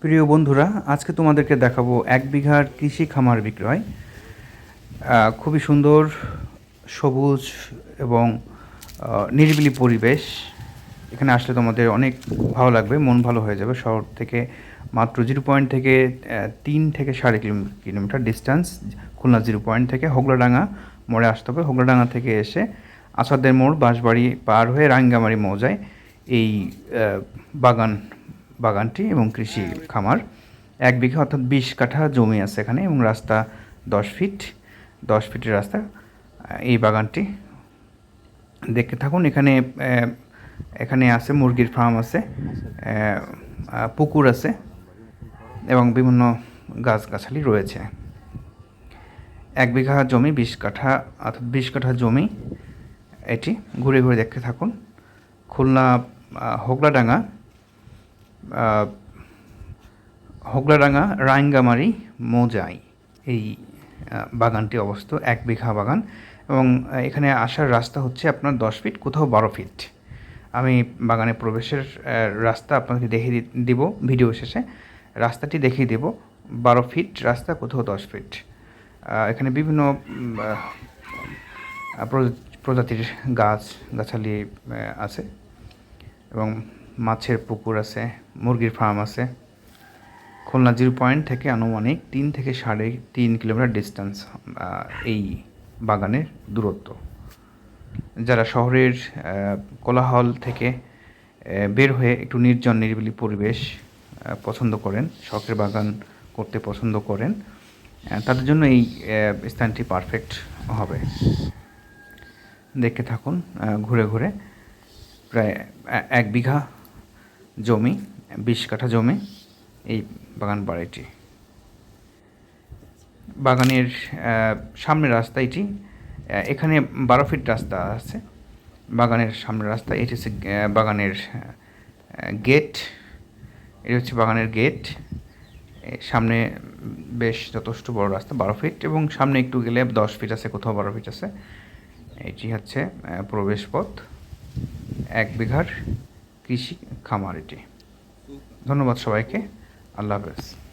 প্রিয় বন্ধুরা, আজকে তোমাদেরকে দেখাবো এক বিঘার কৃষি খামার বিক্রয়। খুবই সুন্দর, সবুজ এবং নিরিবিলি পরিবেশ। এখানে আসলে তোমাদের অনেক ভালো লাগবে, মন ভালো হয়ে যাবে। শহর থেকে মাত্র জিরো পয়েন্ট থেকে তিন থেকে সাড়ে কিলোমি- kilometre distance, Khulna zero point থেকে। হোগলাডাঙ্গা মোড়ে আসতে হবে। হোগলাডাঙ্গা থেকে এসে আসাদের মোড়, বাঁশবাড়ি পার হয়ে রাঙ্গামারি মৌজায় এই বাগান বাগানটি এবং কৃষি খামার। এক বিঘা অর্থাৎ বিশ কাঠা জমি আছে এখানে এবং রাস্তা দশ ফিট। দশ ফিটের রাস্তা এই বাগানটি। দেখতে থাকুন, এখানে এখানে আছে মুরগির ফার্ম আছে পুকুর আছে এবং বিভিন্ন গাছগাছালি রয়েছে। এক বিঘা জমি বিশ কাঠা, অর্থাৎ বিশ কাঠা জমি, এটি ঘুরে ঘুরে দেখতে থাকুন। খুলনা হোগলাডাঙ্গা হোগলাডাঙ্গা রাঙ্গামারি, মোজাই এই বাগানটি অবস্থিত, এক বিঘা বাগান এবং এখানে আসার রাস্তা হচ্ছে আপনার দশ ফিট, কোথাও বারো ফিট। আমি বাগানে প্রবেশের রাস্তা আপনাকে দেখিয়ে দিব ভিডিও শেষে। রাস্তাটি দেখিয়ে দেব, বারো ফিট রাস্তা, কোথাও দশ ফিট। এখানে বিভিন্ন প্রজাতির গাছ, গাছালি আছে এবং মাছের পুকুর আছে, মুরগির ফার্ম আছে। খুলনা জিরো পয়েন্ট থেকে আনুমানিক তিন থেকে সাড়ে তিন কিলোমিটার ডিস্টেন্স এই বাগানের দূরত্ব। যারা শহরের কোলাহল থেকে বের হয়ে একটু নির্জন, নিরিবিলি পরিবেশ পছন্দ করেন, শখের বাগান করতে পছন্দ করেন তাদের জন্য এই স্থানটি পারফেক্ট হবে। দেখতে থাকুন ঘুরে ঘুরে। প্রায় এক বিঘা জমি, বিশ কাঠা জমি এই বাগান বাড়িটি। বাগানের সামনের রাস্তা এটি। এখানে বারো ফিট রাস্তা আছে। বাগানের সামনের রাস্তা, এটি হচ্ছে বাগানের গেট। এটি হচ্ছে বাগানের গেট। সামনে বেশ যথেষ্ট বড় রাস্তা, বারো ফিট, এবং সামনে একটু গেলে দশ ফিট আছে, কোথাও বারো ফিট আছে। এটি হচ্ছে প্রবেশ পথ এক বিঘার কৃষি খামার এটি। ধন্যবাদ সবাইকে। আল্লাহ হাফেজ।